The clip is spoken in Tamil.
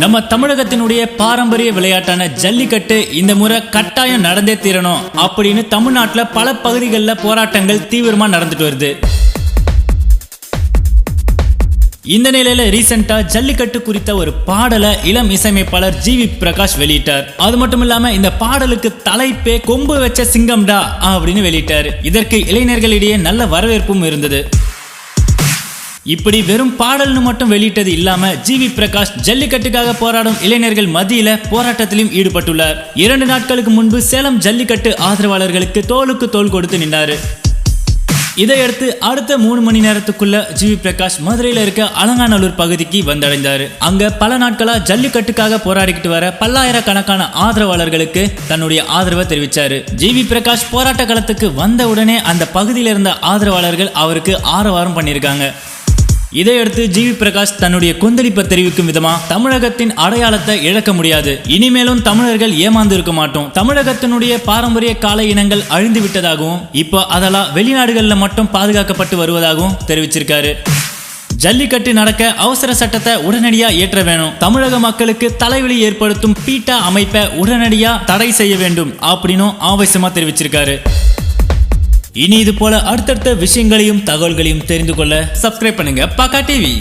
நம்ம தமிழகத்தினுடைய பாரம்பரிய விளையாட்டான ஜல்லிக்கட்டு இந்த முறை கட்டாயம் நடந்தே தீரணும் அப்படின்னு தமிழ்நாட்டுல பல பகுதிகளில் போராட்டங்கள் தீவிரமா நடந்துட்டு வருது. இந்த நிலையில ரீசெண்டா ஜல்லிக்கட்டு குறித்த ஒரு பாடலை இளம் இசையமைப்பாளர் ஜி வி பிரகாஷ் வெளியிட்டார். அது மட்டும் இல்லாம இந்த பாடலுக்கு தலைப்பே கொம்பு வச்ச சிங்கம்டா அப்படின்னு வெளியிட்டார். இதற்கு இளைஞர்களிடையே நல்ல வரவேற்பும் இருந்தது. இப்படி வெறும் பாடல்னு மட்டும் வெளியிட்டது இல்லாம ஜி வி பிரகாஷ் ஜல்லிக்கட்டுக்காக போராடும் இளைஞர்கள் மத்தியில போராட்டத்திலும் ஈடுபட்டுள்ளார். இரண்டு நாட்களுக்கு முன்பு சேலம் ஜல்லிக்கட்டு ஆதரவாளர்களுக்கு தோலுக்கு தோல் கொடுத்து நின்றாரு. இதையடுத்து அடுத்த மூணு மணி நேரத்துக்குள்ள ஜி வி பிரகாஷ் மதுரையில் இருக்க அலங்காநல்லூர் பகுதிக்கு வந்தடைந்தார். அங்க பல நாட்களா ஜல்லிக்கட்டுக்காக போராடிக்கிட்டு வர பல்லாயிரக்கணக்கான ஆதரவாளர்களுக்கு தன்னுடைய ஆதரவை தெரிவிச்சாரு. ஜி வி பிரகாஷ் போராட்ட களத்துக்கு வந்த உடனே அந்த பகுதியில் இருந்த ஆதரவாளர்கள் அவருக்கு ஆரவாரம் பண்ணியிருக்காங்க. இதையடுத்து ஜி வி பிரகாஷ் தன்னுடைய கொந்தளிப்பை தெரிவிக்கும் விதமா தமிழகத்தின் அடையாளத்தை இழக்க முடியாது. இனிமேலும் தமிழர்கள் ஏமாந்து இருக்க மாட்டோம். தமிழகத்தினுடைய பாரம்பரிய கால இனங்கள் அழிந்து விட்டதாகவும் இப்போ அதெல்லாம் வெளிநாடுகளில் மட்டும் பாதுகாக்கப்பட்டு வருவதாகவும் தெரிவிச்சிருக்காரு. ஜல்லிக்கட்டு நடக்க அவசர சட்டத்தை உடனடியா ஏற்ற வேணும். தமிழக மக்களுக்கு தலைவலி ஏற்படுத்தும் பீட்டா அமைப்பை உடனடியா தடை செய்ய வேண்டும். அப்படின்னும் ஆவேசமா தெரிவிச்சிருக்காரு. இனி இது போல அடுத்தடுத்த விஷயங்களையும் தகவல்களையும் தெரிந்து கொள்ள சப்ஸ்கிரைப் பண்ணுங்க. பக்கா டிவி